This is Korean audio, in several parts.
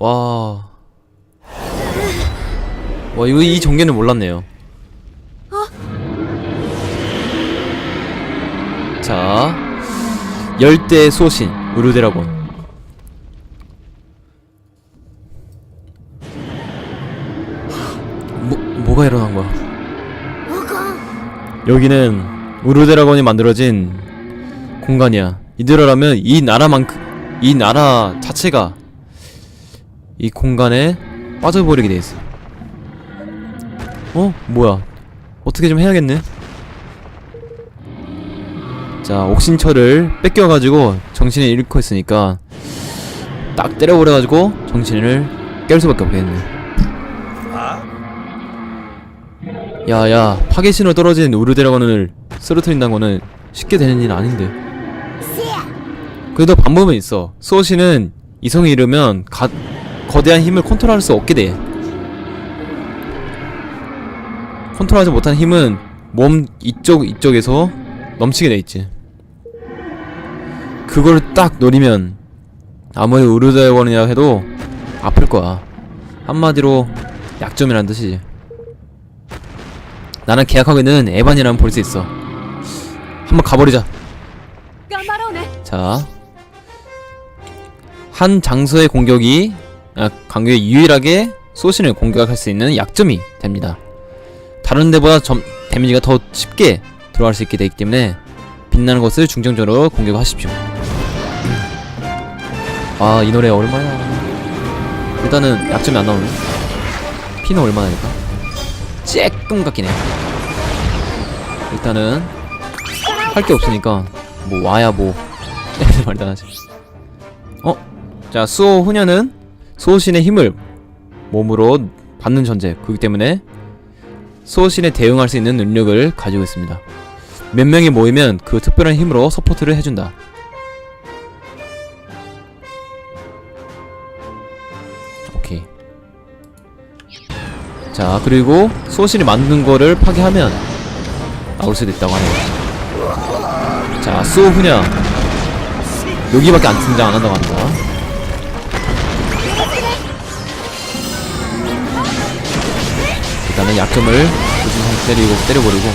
와. 와, 이거 이 전개는 몰랐네요. 자, 열대 소신 우르드라곤. 뭐 뭐가 일어난 거야? 여기는 우르드라곤이 만들어진 공간이야. 이대로라면 이 나라만큼 이 나라 자체가 이 공간에 빠져버리게 돼 있어. 어? 뭐야? 어떻게 좀 해야겠네. 자, 옥신철을 뺏겨가지고 정신을 잃고 있으니까 딱 때려버려가지고 정신을 깰 수밖에 없겠네. 야야, 파괴 신호 떨어진 우르드라곤을 쓰러뜨린다는 거는 쉽게 되는 일 아닌데. 그래도 방법은 있어. 수호신은 이성이 이르면 가, 거대한 힘을 컨트롤할 수 없게 돼. 컨트롤하지 못한 힘은 몸 이쪽 이쪽에서 넘치게 돼 있지. 그걸 딱 노리면 아무리 의료대원이라 해도 아플 거야. 한마디로 약점이란 뜻이지. 나는 계약하기는 에반이라면 볼 수 있어. 한번 가버리자. 그, 자, 한 장소의 공격이 강교에 유일하게 소신을 공격할 수 있는 약점이 됩니다. 다른 데보다 점, 데미지가 더 쉽게 들어갈 수 있게 되기 때문에 빛나는 것을 중점적으로 공격하십시오. 아, 이 노래 얼마나 일단은 약점이 안 나오네. 피는 얼마나니까? 쬐끔 같긴 해. 일단은 할 게 없으니까 뭐 와야 뭐 때리는 말도 안 하지. 어? 자, 수호 후녀는 수호신의 힘을 몸으로 받는 존재. 그렇기 때문에 수호신에 대응할 수 있는 능력을 가지고 있습니다. 몇 명이 모이면 그 특별한 힘으로 서포트를 해준다. 오케이. 자, 그리고 수호신이 만든 거를 파괴하면 나올 수도 있다고 하네요. 자, 수호 후녀. 여기밖에 안 등장 안 한다고 합니다. 일단은 약점을 요즘 때리고 때려버리고.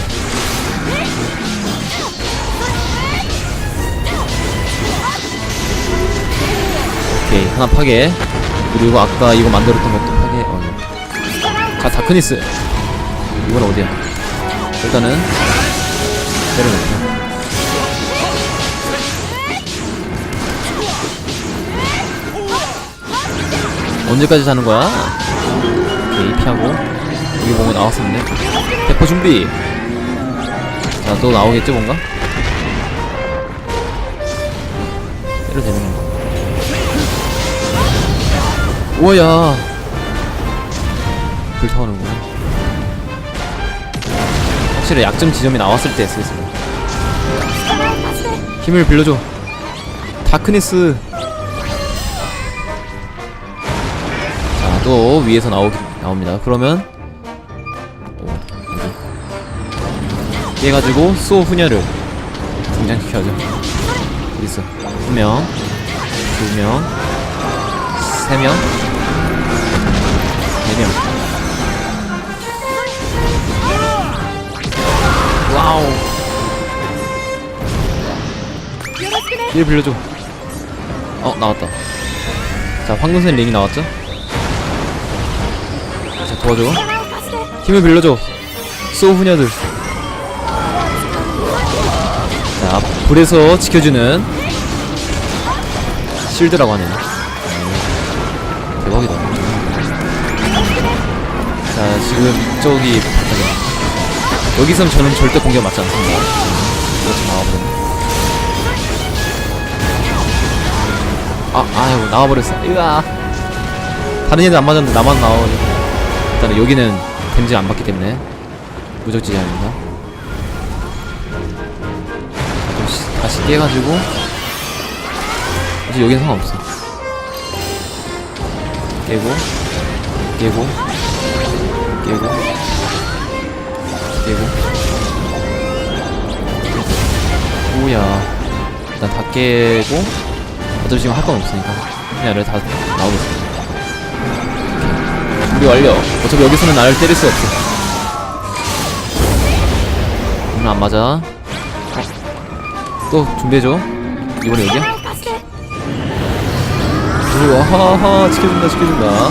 오케이 하나 파괴. 그리고 아까 이거 만들었던 것도 파괴. 어, 네. 자 다크니스. 이건 어디야? 일단은 때려놓고. 언제까지 자는 거야? 오케이 피하고 여기 뭔가 나왔었네. 대포 준비. 자 또 나오겠지 뭔가? 때려 되는 건가? 우와야. 불타오는구나. 확실히 약점 지점이 나왔을 때 쓰겠어 힘을 빌려줘. 다크니스. 자, 또 위에서 나오기 나옵니다. 그러면 여기 깨가지고 수호 후녀를 등장시켜야죠. 있어? 한 명, 두 명, 세 명, 네 명. 와우. 일 빌려줘. 어 나왔다. 자 황금색 링이 나왔죠? 자 도와줘 힘을 빌려줘 수호 후녀들 불에서 지켜주는 실드라고 하네요. 음, 대박이다. 자 지금 이쪽이 바닥에. 여기선 저는 절대 공격 맞지 않습니다. 이렇게 나와버렸네. 아 아이고 나와버렸어. 으아. 다른 애들 안 맞았는데 나만 나와버렸네. 일단은 여기는 댐지 안 받기 때문에 무적지대입니다. 깨가지고 이제 여기는 상관없어. 깨고 깨고 깨고 깨고 오야 일단 다 깨고 어차피 지금 할 건 없으니까 그냥 얘를 다 나오겠습니다. 준비 완료. 어차피 여기서는 나를 때릴 수 없어. 오늘 안 맞아. 또 준비해줘. 이번에 얘기야? 와하하 지켜준다 지켜준다.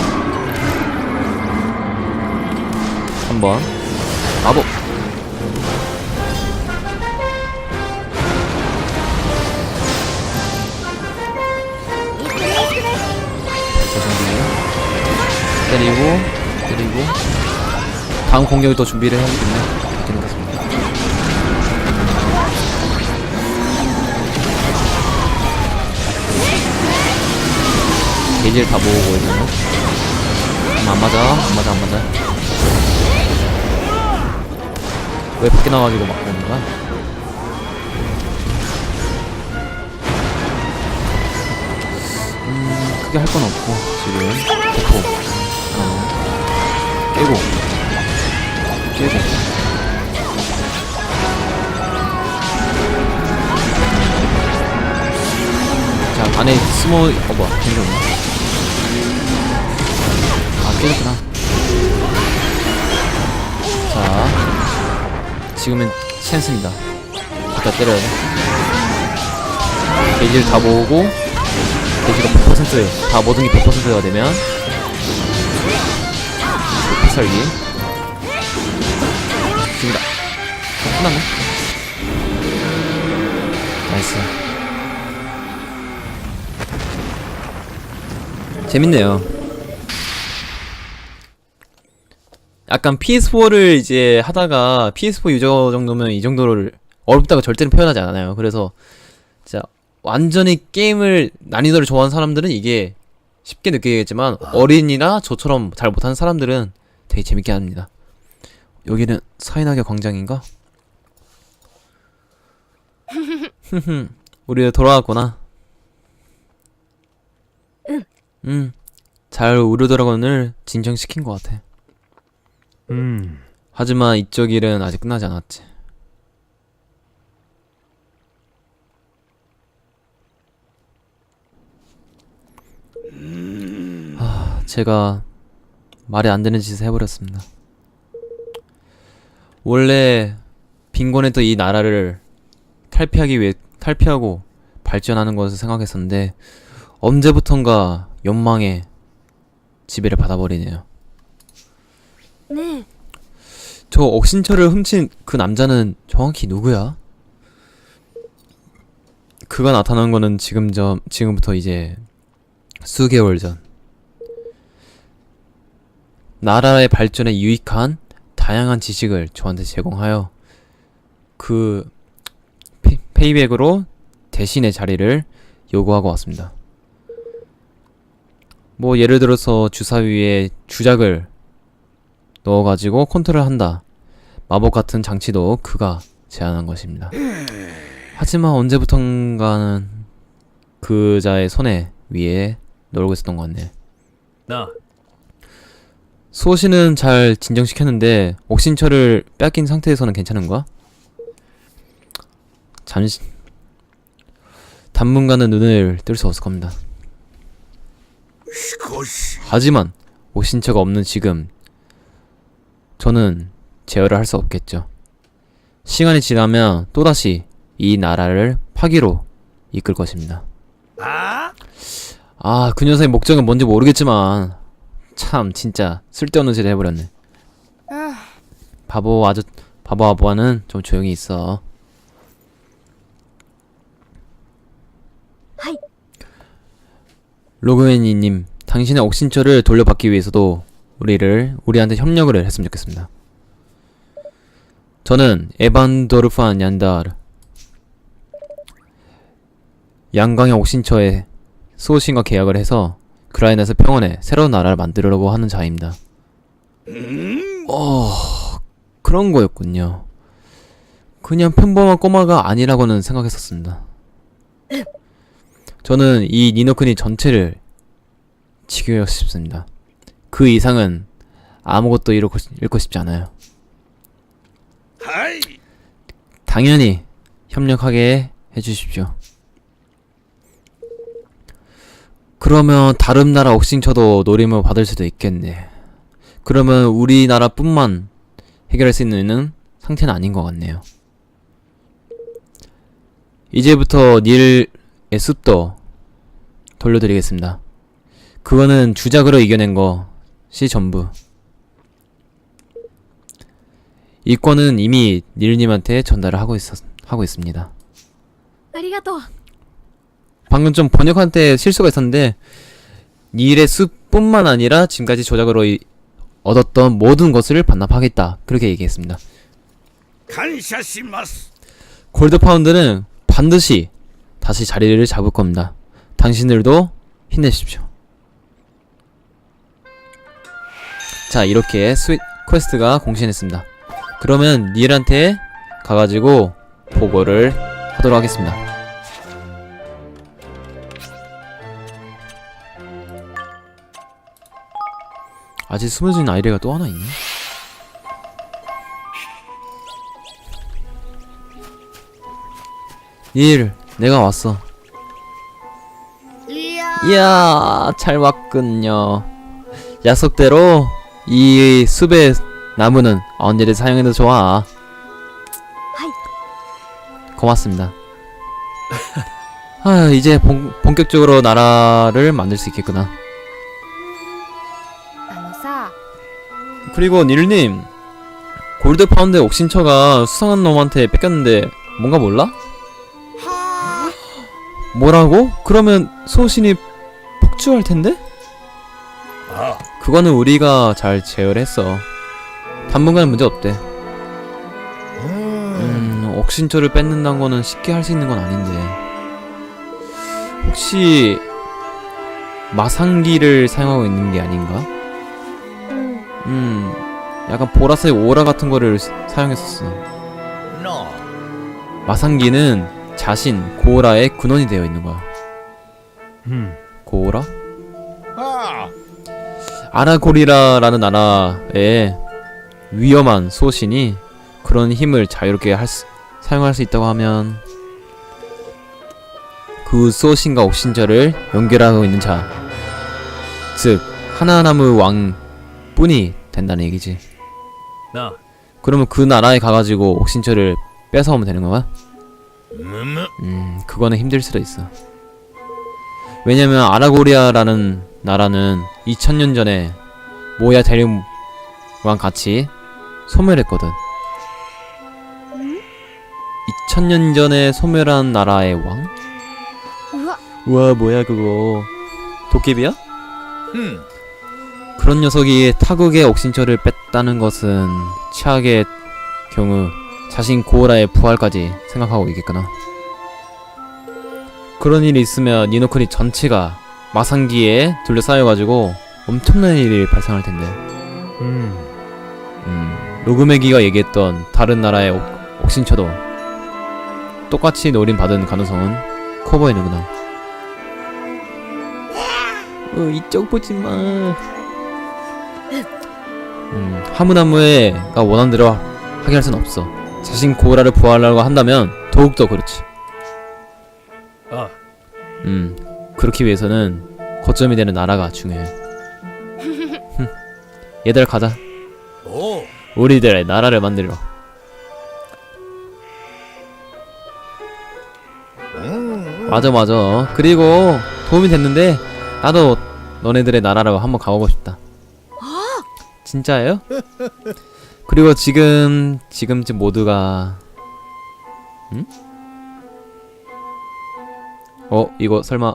한번. 아보. 때리고 때리고. 다음 공격을 더 준비를 해야겠네. 게이지를 다 모으고 있는 음, 안 맞아. 안 맞아 안 맞아. 왜 밖에 나와가지고 막 그러는 거야? 음 크게 할 건 없고 지금. 됐고 어. 깨고. 깨고. 자 안에 스모 어 뭐야 괜히 없네 아 깨졌구나. 자 지금은 찬스입니다. 갖다 때려야 돼. 게이지를 다 모으고 게이지가 100%다 모든 게 100%가 되면 살기. 죽이다. 어, 끝났네. 나이스 재밌네요. 약간 PS4를 이제 하다가 PS4 유저 정도면 이 정도를 어렵다고 절대는 표현하지 않아요. 그래서 진짜 완전히 게임을 난이도를 좋아하는 사람들은 이게 쉽게 느끼겠지만 어린이나 저처럼 잘 못하는 사람들은 되게 재밌게 합니다. 여기는 사인학교 광장인가? 우리 돌아왔구나. 음, 잘 우르 드래곤을 진정시킨 것 같아. 음, 하지만 이쪽 일은 아직 끝나지 않았지. 하, 제가 말이 안 되는 짓을 해버렸습니다. 원래 빈곤했던 이 나라를 탈피하기 위해 탈피하고 발전하는 것을 생각했었는데 언제부턴가 욕망에 지배를 받아버리네요. ねえ저 억신처를 훔친 그 남자는 정확히 누구야? 그가 나타난 거는 지금 저 지금부터 이제 수개월 전. 나라의 발전에 유익한 다양한 지식을 저한테 제공하여 그 페, 페이백으로 대신의 자리를 요구하고 왔습니다. 뭐 예를 들어서 주사위에 주작을 넣어가지고 컨트롤 한다. 마법 같은 장치도 그가 제안한 것입니다. 하지만 언제부턴가는 그자의 손에 위에 놀고 있었던 것 같네. 나 수호 씨는 잘 진정시켰는데 옥신처를 뺏긴 상태에서는 괜찮은 거야? 잠시 당분간은 눈을 뜰 수 없을 겁니다. 하지만 오신처가 없는 지금 저는 제어를 할 수 없겠죠. 시간이 지나면 또다시 이 나라를 파기로 이끌 것입니다. 아? 아, 그 녀석의 목적은 뭔지 모르겠지만 참 진짜 쓸데없는 짓을 해버렸네. 아. 바보 아저 바보 아보아는 좀 조용히 있어. 로그웨니님, 당신의 옥신처를 돌려받기 위해서도 우리를 우리한테 협력을 했으면 좋겠습니다. 저는 에반도르판 얀다르 양강의 옥신처에 수호신과 계약을 해서 그라인에서 평온에 새로운 나라를 만들려고 하는 자입니다. 어, 그런 거였군요. 그냥 평범한 꼬마가 아니라고는 생각했었습니다. 저는 이 니노크니 전체를 지키고 싶습니다. 그 이상은 아무것도 잃고, 잃고 싶지 않아요. 당연히 협력하게 해주십시오. 그러면 다른 나라 옥신처도 노림을 받을 수도 있겠네. 그러면 우리나라뿐만 해결할 수 있는 상태는 아닌 것 같네요. 이제부터 닐 습도 돌려드리겠습니다. 그거는 주작으로 이겨낸 것이 전부. 이 권은 이미 닐님한테 전달을 하고 있었, 하고 있습니다. 방금 좀 번역한 때 실수가 있었는데, 닐의 숲뿐만 아니라 지금까지 조작으로 이, 얻었던 모든 것을 반납하겠다. 그렇게 얘기했습니다. 골드 파운드는 반드시 다시 자리를 잡을 겁니다. 당신들도 힘내십시오. 자 이렇게 스윗 퀘스트가 공신했습니다. 그러면 닐한테 가가지고 보고를 하도록 하겠습니다. 아직 숨어져 있는 아이레가 또 하나 있네. 닐, 내가 왔어. 이야, 잘 왔군요. 약속대로 이 숲의 나무는 언제든 사용해도 좋아. 고맙습니다. 아, 이제 본, 본격적으로 나라를 만들 수 있겠구나. あのさ 그리고 닐님, 골드 파운드 옥신처가 수상한 놈한테 뺏겼는데 뭔가 몰라? 뭐라고? 그러면 소신이 폭주할 텐데? 아, 그거는 우리가 잘 제어했어. 단분간 문제 없대. 음, 음 옥신처를 뺏는다는 거는 쉽게 할 수 있는 건 아닌데. 혹시 마상기를 사용하고 있는 게 아닌가? 음, 음 약간 보라색 오라 같은 거를 사용했었어. 마상기는 자신 고라의 군원이 되어 있는 거야. 음. 고라? 아! 아나고리라라는 나라의 위험한 소신이 그런 힘을 자유롭게 수, 사용할 수 있다고 하면 그 소신과 옥신자를 연결하고 있는 자, 즉 하나나무 왕뿐이 된다는 얘기지. 나. 그러면 그 나라에 가가지고 옥신처를 뺏어오면 되는 거야? 음, 그거는 힘들 수도 있어. 왜냐면 아라고리아라는 나라는 2000년 전에 모야 대륙왕 같이 소멸했거든. 2000년 전에 소멸한 나라의 왕? 우와. 뭐야 그거 도깨비야? 음. 그런 녀석이 타국의 옥신처를 뺐다는 것은 최악의 경우 자신 고라의 부활까지 생각하고 있겠구나. 그런 일이 있으면 니노크리 전체가 마상기에 둘러싸여가지고 엄청난 일이 발생할 텐데. うん。 음, 로그메기가 얘기했던 다른 나라의 옥, 옥신처도 똑같이 노림 받은 가능성은 커 보이는구나. 어, 이쪽 보지 마. 음, 하무나무에가 원하는 대로 하게 할순 없어. 자신 고라를 부활하려고 한다면 더욱더 그렇지. 아, 음, 그렇기 위해서는 거점이 되는 나라가 중요해. 얘들 가자. 오, 우리들의 나라를 만들러. 맞아 맞아. 그리고 도움이 됐는데 나도 너네들의 나라라고 한번 가보고 싶다. 아! 진짜예요? 그리고 지금 지금쯤 모두가 응? 어 이거 설마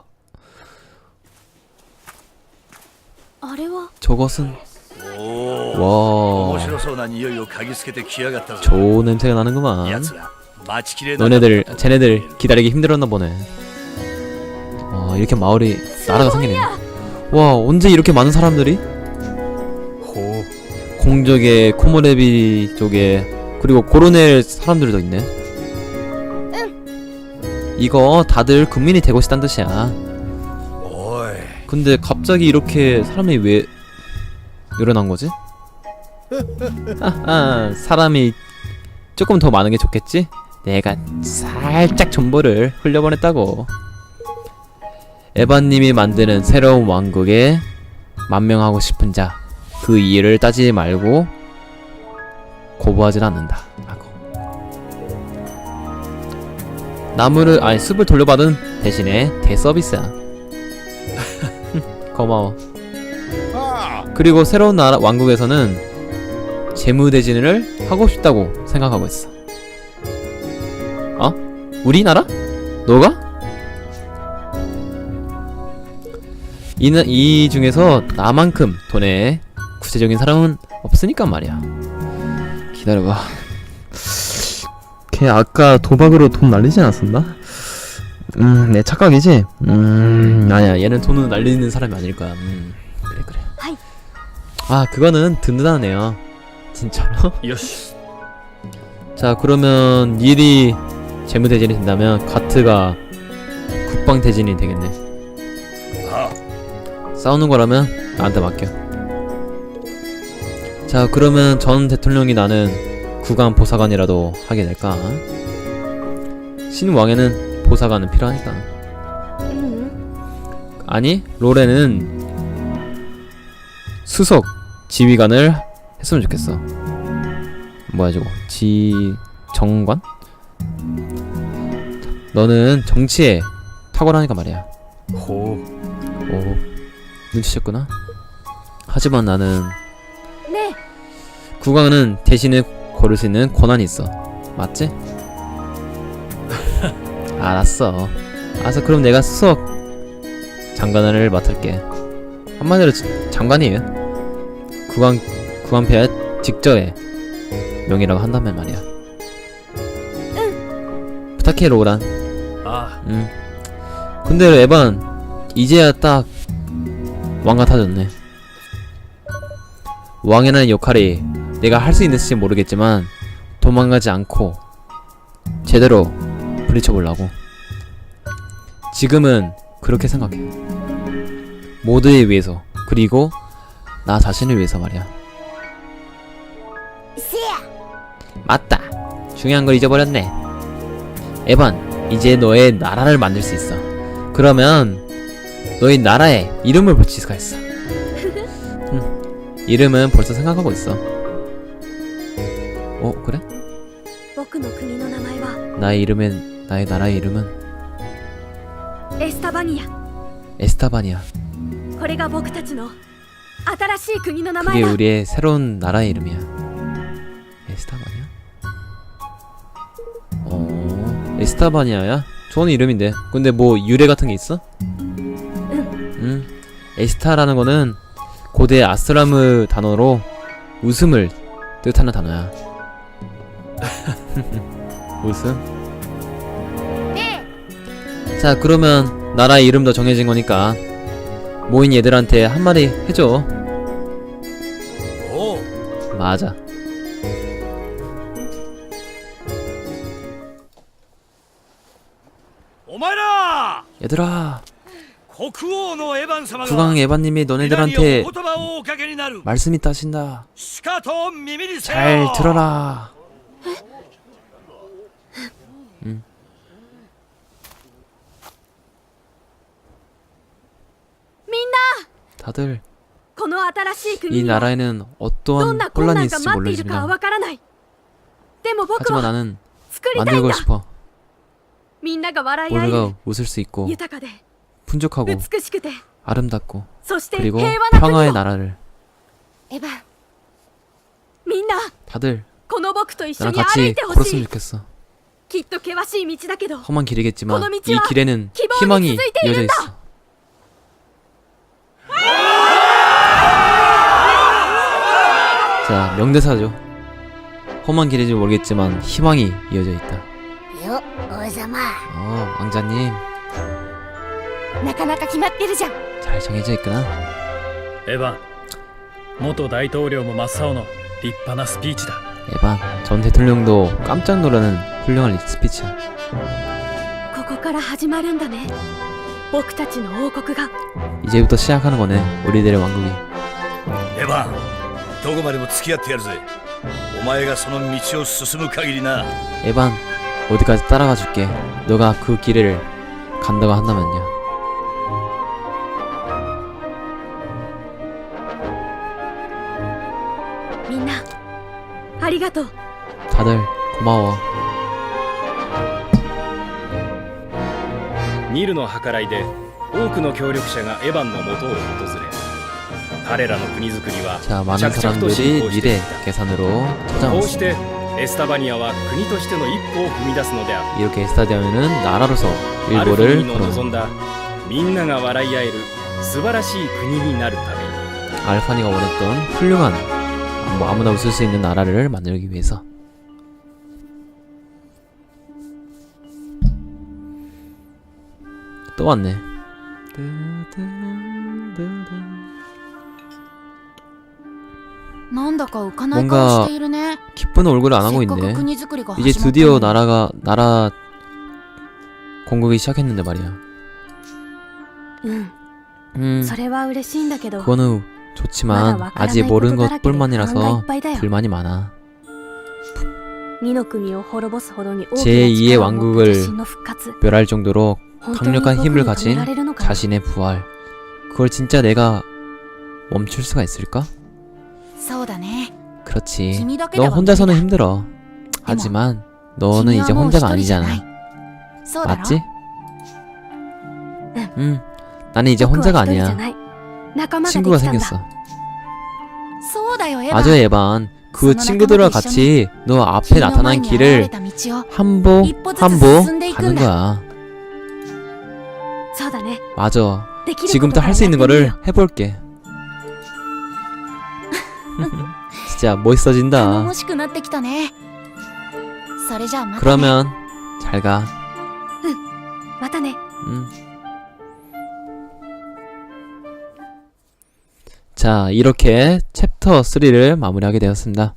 あれは 저것은 おお。面 와 白そうな匂いを嗅ぎつけてきやがったぞ。 좋은 냄새가 나는구만. 奴ら待ちきれな 너네들 쟤네들 기다리기 힘들었나 보네. 와 이렇게 마을이 나라가 생기네. 와 언제 이렇게 많은 사람들이 ほ 공적의 코모레비 쪽에 그리고 고로넬 사람들도 있네. 응. 이거 다들 국민이 되고 싶단 뜻이야. 근데 갑자기 이렇게 사람이 왜 늘어난 거지? 하하, 사람이 조금 더 많은 게 좋겠지? 내가 살짝 정보를 흘려보냈다고. 에바님이 만드는 새로운 왕국에 만명하고 싶은 자. 그 이유를 따지지 말고 거부하진 않는다. 라고. 나무를 아니 숲을 돌려받은 대신에 대서비스야. 고마워. 그리고 새로운 나라 왕국에서는 재무 대진을 하고 싶다고 생각하고 있어. 어? 우리나라? 너가? 이, 이 중에서 나만큼 돈에 구체적인 사람은 없으니까 말이야. 기다려봐. 걔 아까 도박으로 돈 날리지 않았었나? 음, 내 착각이지? 음, 아니야. 얘는 돈을 날리는 사람이 아닐 거야. 음, 그래, 그래. 아, 그거는 든든하네요. 진짜로? 요시. 자, 그러면 일이 재무 대진이 된다면 가트가 국방 대진이 되겠네. 아. 싸우는 거라면 나한테 맡겨. 자, 그러면 전 대통령이 나는 국왕 보사관이라도 하게 될까? 신왕에는 보사관은 필요하니까. 아니, 로렌은 수석 지휘관을 했으면 좋겠어. 뭐야 저거? 지 정관? 너는 정치에 탁월하니까 말이야. 호. 오, 눈치챘구나. 하지만 나는 국왕은 대신에 고를 수 있는 권한이 있어. 맞지? 알았어. 알았어. 그럼 내가 수석 장관을 맡을게. 한마디로 지- 장관이에요. 국왕 국왕폐하 직저의 명이라고 한다면 말이야. 부탁해 로란. あ 응. 근데 에반 이제야 딱 왕 같아졌네. 왕이라는 역할이 내가 할 수 있는지 모르겠지만 도망가지 않고 제대로 부딪혀보려고. 지금은 그렇게 생각해. 모두에 위해서 그리고 나 자신을 위해서 말이야. 맞다. 중요한 걸 잊어버렸네. 에반, 이제 너의 나라를 만들 수 있어. 그러면 너의 나라에 이름을 붙일 수가 있어. 음, 이름은 벌써 생각하고 있어. 어 그래? 나의 이름엔 나의 나라의 이름은 에스타바니아. 그게 우리의 새로운 나라의 이름이야. 에스타바니아? 어, 에스타바니아야? 좋은 이름인데. 근데 뭐 유래 같은 게 있어? 응. 에스타라는 거는 고대 아스라무 단어로 웃음을 뜻하는 단어야. 웃음? ね 자, 그러면 나라의 이름도 정해진 거니까 모인 얘들한테 한마디 해줘. おう 맞아. お前ら 얘들아, 国王のエヴァン様が 국왕 에바님이 皆に 너네들한테 お言葉をおかけになる 말씀 있다 하신다. しかと耳にせよ 잘 들어라. 민나! 다들 이 나라에는 어떠한 혼란이 있을지 모르지만 하지만 나는 만들고 싶어. 모두가 웃을 수 있고 풍족하고 아름답고 그리고 평화의 나라를. 다들 この僕と一緒 나랑 に歩 같이 いてほし 걸었으면 い 좋겠어. きっと険しい道だけど 험한 길이겠지만 거놈이 이 지와 길에는 기본이 희망이続いて 이어져 いるんだ 있어. 자, 명대사죠. 험한 길인지 모르겠지만 희망이 이어져 있다. よ王様 어, 왕자님 なかなか決まってるじゃん 잘 정해져 있구나. エヴァン元大統領も真っ青の立派なスピーチだ 에반 전 대통령도 깜짝 놀라는 훌륭한 스피치야. ここから始まるんだね僕たちの王国が 이제부터 시작하는 거네. 우리들의 왕국이. エヴァンどこまでも付き合ってやるぜお前がその道を進む限りな 에반 어디까지 따라가 줄게. 너가 그 길을 간다고 한다면요. りがとう 다들 고마워 ニルの計らいで多くの協力者がエヴァンの元を訪れ彼らの国づくりは 자 많은 着々と進 사람들이 行してい 미래 った 계산으로 こうして 찾아왔습니다 エスタバニアは国としての一歩を踏み出すのである 이렇게 에스타디아는 나라로서 アルフィ 일보를 ニの 걸어놓은 望んだみんなが笑い合える素晴らしい国になるために 알파니가 원했던 훌륭한 뭐 아무나 웃을 수 있는 나라를 만들기 위해서. 또 왔네. 뭔가 기쁜 얼굴을 안 하고 있네. 이제 드디어 나라가 나라 공격이 시작했는데 말이야. 음, 그거는 좋지만 아직 모르는 것뿐만이라서 불만이 많아. 제2의 왕국을 멸할 정도로 강력한 힘을 가진 자신의 부활. 그걸 진짜 내가 멈출 수가 있을까? 그렇지. 너 혼자서는 힘들어. 하지만 너는 이제 혼자가 아니잖아. 맞지? 응. 나는 이제 혼자가 아니야. 친구가 생겼어. 아저 예반 그 친구들과 같이 너 앞에 나타난 길을 한보 한보 가는 거야. 맞아. 지금부터 할 수 있는 거를 해볼게. 진짜 멋있어진다. 그러면 잘 가. 응. 음. 자, 이렇게 챕터 3를 마무리하게 되었습니다.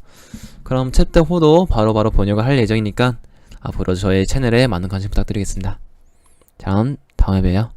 그럼 챕터 4도 바로바로 번역을 할 예정이니까 앞으로 저의 채널에 많은 관심 부탁드리겠습니다. 자, 다음에 봬요.